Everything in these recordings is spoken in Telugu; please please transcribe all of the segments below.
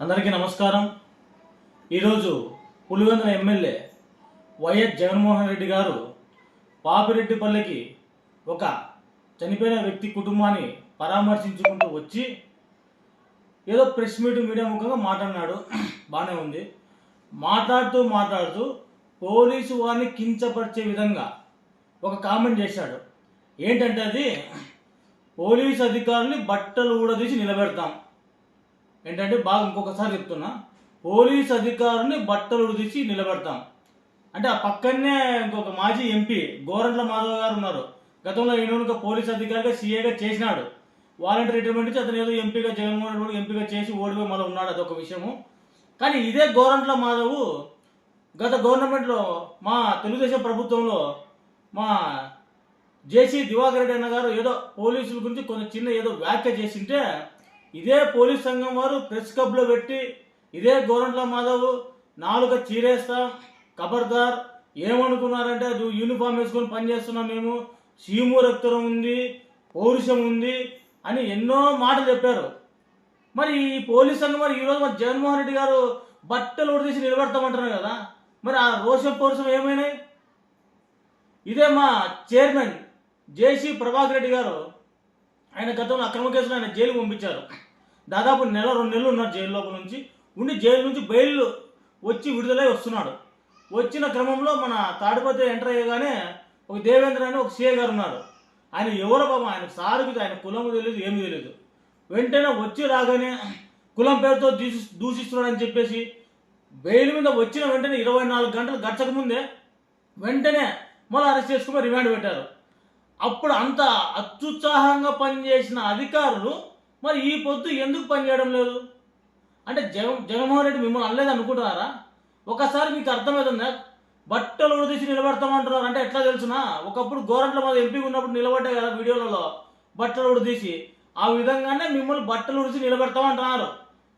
అందరికీ నమస్కారం. ఈరోజు పులివెందుల ఎమ్మెల్యే వైఎస్ జగన్మోహన్ రెడ్డి గారు పాపిరెడ్డిపల్లికి ఒక చనిపోయిన వ్యక్తి కుటుంబాన్ని పరామర్శించుకుంటూ వచ్చి ఏదో ప్రెస్ మీట్ మీడియా ముఖంగా మాట్లాడినాడు. బాగానే ఉంది. మాట్లాడుతూ మాట్లాడుతూ పోలీసు వారిని కించపరిచే విధంగా ఒక కామెంట్ చేశాడు. ఏంటంటే అది పోలీస్ అధికారుల్ని బట్టలు ఊడదీసి నిలబెడతాం. ఏంటంటే బాగా ఇంకొకసారి చెప్తున్నా. పోలీస్ అధికారుని బట్టలు ఉడిదీసి నిలబెడతాం. అంటే ఆ పక్కనే ఇంకొక మాజీ ఎంపీ గోరంట్ల మాధవ్ గారు ఉన్నారు. గతంలో ఈయన పోలీస్ అధికారిగా సీఏగా చేసినాడు. వాలంటీర్ రిటైర్మెంట్ నుంచి అతను ఏదో ఎంపీగా జగన్మోహన్ రెడ్డి ఎంపీగా చేసి ఓడిపోయి మళ్ళీ ఉన్నాడు. అదొక విషయము. కానీ ఇదే గోరంట్ల మాధవ్ గత గవర్నమెంట్లో మా తెలుగుదేశం ప్రభుత్వంలో మా జేసీ దివాకర్ రెడ్డి అన్న గారు ఏదో పోలీసుల గురించి కొంచెం చిన్న ఏదో వ్యాఖ్య చేసింటే ఇదే పోలీస్ సంఘం వారు ప్రెస్ క్లబ్లో పెట్టి ఇదే గోరంట్ల మాధవ్ నాలుక చీరేస్తాం ఖబర్దార్ ఏమనుకున్నారంటే అది యూనిఫామ్ వేసుకొని పనిచేస్తున్నాం మేము సీము రక్తరం ఉంది పౌరుషం ఉంది అని ఎన్నో మాటలు చెప్పారు. మరి ఈ పోలీస్ సంఘం మరి ఈరోజు మరి జగన్మోహన్ రెడ్డి గారు బట్టలు ఉడిదీసి నిలబెడతామంటున్నారు కదా మరి ఆ రోషం పౌరుషం ఏమైనాయి? ఇదే మా చైర్మన్ జేసీ ప్రభాకర్ రెడ్డి గారు ఆయన గతంలో అక్రమ కేసులో ఆయన జైలు పంపించారు. దాదాపు నెల రెండు నెలలు ఉన్నారు జైలు లోపల నుంచి. ఉండి జైలు నుంచి బెయిల్ వచ్చి విడుదలై వస్తున్నాడు. వచ్చిన క్రమంలో మన తాడిపత్రి ఎంటర్ అయ్యగానే ఒక దేవేంద్ర అని ఒక సీఏ గారు ఉన్నారు. ఆయన ఎవరో పాపం ఆయన సారుకి ఆయన కులము తెలియదు ఏమీ తెలియదు వెంటనే వచ్చి రాగానే కులం పేరుతో దూషి దూషిస్తున్నాడని చెప్పేసి బెయిల్ మీద వచ్చిన వెంటనే ఇరవై నాలుగు గంటలు గడచక ముందే వెంటనే మళ్ళీ అరెస్ట్ చేసుకుని రిమాండ్ పెట్టారు. అప్పుడు అంత అత్యుత్సాహంగా పనిచేసిన అధికారులు మరి ఈ పొద్దు ఎందుకు పనిచేయడం లేదు? అంటే జగన్ జగన్మోహన్ రెడ్డి మిమ్మల్ని అనలేదు అనుకుంటున్నారా? ఒకసారి మీకు అర్థమవుతుందా? బట్టలు ఉడదీసి నిలబడతామంటున్నారు. అంటే ఎట్లా తెలుసునా? ఒకప్పుడు గోరంట్ల మీద ఎంపీ ఉన్నప్పుడు నిలబడ్డే కదా వీడియోలలో. బట్టలు ఉడదీసి ఆ విధంగానే మిమ్మల్ని బట్టలు ఉడిసి నిలబెడతామంటున్నారు.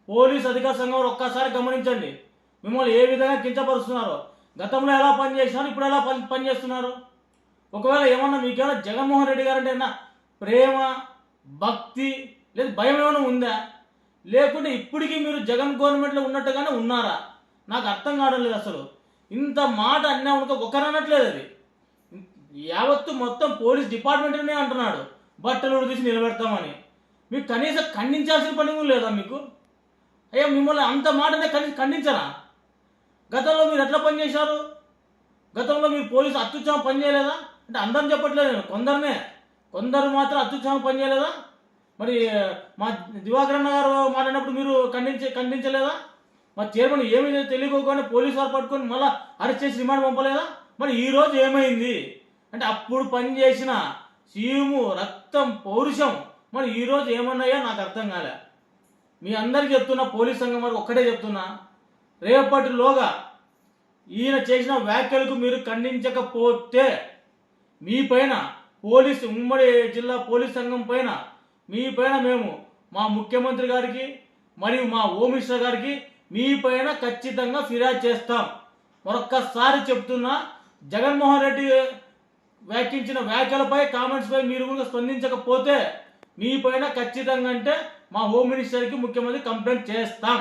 పోలీస్ అధికార సంఘం ఒక్కసారి గమనించండి. మిమ్మల్ని ఏ విధంగా కించపరుస్తున్నారు? గతంలో ఎలా పనిచేసినారు? ఇప్పుడు ఎలా పని పనిచేస్తున్నారు? ఒకవేళ ఏమన్నా మీకేమైనా జగన్మోహన్ రెడ్డి గారు అంటే ప్రేమ భక్తి లేదా భయం ఏమైనా ఉందా? లేకుంటే ఇప్పటికీ మీరు జగన్ గవర్నమెంట్లో ఉన్నట్టుగానే ఉన్నారా? నాకు అర్థం కావడం లేదు అసలు. ఇంత మాట అన్నా అనుకో ఒకరనట్లేదు అది. యావత్తు మొత్తం పోలీస్ డిపార్ట్మెంట్నే అంటున్నాడు. బట్టలు తీసి నిలబెడతామని. మీకు కనీసం ఖండించాల్సిన పని కూడా లేదా మీకు? అయ్యా మిమ్మల్ని అంత మాటనే కనీసం ఖండించరా? గతంలో మీరు ఎట్లా పనిచేశారు? గతంలో మీరు పోలీసు అత్యుత్సాహం పనిచేయలేదా? అంటే అందరం చెప్పట్లేదు నేను. కొందరినే. కొందరు మాత్రం అత్యుత్సాహం పనిచేయలేదా? మరి మా దివాకరణ గారు మాట్లాడినప్పుడు మీరు ఖండించే ఖండించలేదా? మా చైర్మన్ ఏమీ తెలియకోకుండా పోలీసు వారు పట్టుకొని మళ్ళీ అరెస్ట్ చేసి రిమాండ్ పంపలేదా? మరి ఈ రోజు ఏమైంది? అంటే అప్పుడు పనిచేసిన సీము రక్తం పౌరుషం మరి ఈ రోజు ఏమన్నాయో నాకు అర్థం కాలే. మీ అందరికి చెప్తున్నా పోలీస్ సంఘం వారికి ఒక్కటే చెప్తున్నా. రేపటిలోగా ఈయన చేసిన వ్యాఖ్యలకు మీరు ఖండించకపోతే మీ పైన పోలీస్ ఉమ్మడి జిల్లా పోలీస్ సంఘం పైన మీ పైన మేము మా ముఖ్యమంత్రి గారికి మరియు మా హోమ్ మినిస్టర్ గారికి మీ పైన ఖచ్చితంగా ఫిర్యాదు చేస్తాం. మరొక్కసారి చెప్తున్నా జగన్మోహన్ రెడ్డి వ్యాఖ్యించిన వ్యాఖ్యలపై కామెంట్స్పై మీరు కూడా స్పందించకపోతే మీ పైన ఖచ్చితంగా అంటే మా హోమ్ మినిస్టర్కి ముఖ్యమంత్రి కంప్లైంట్ చేస్తాం.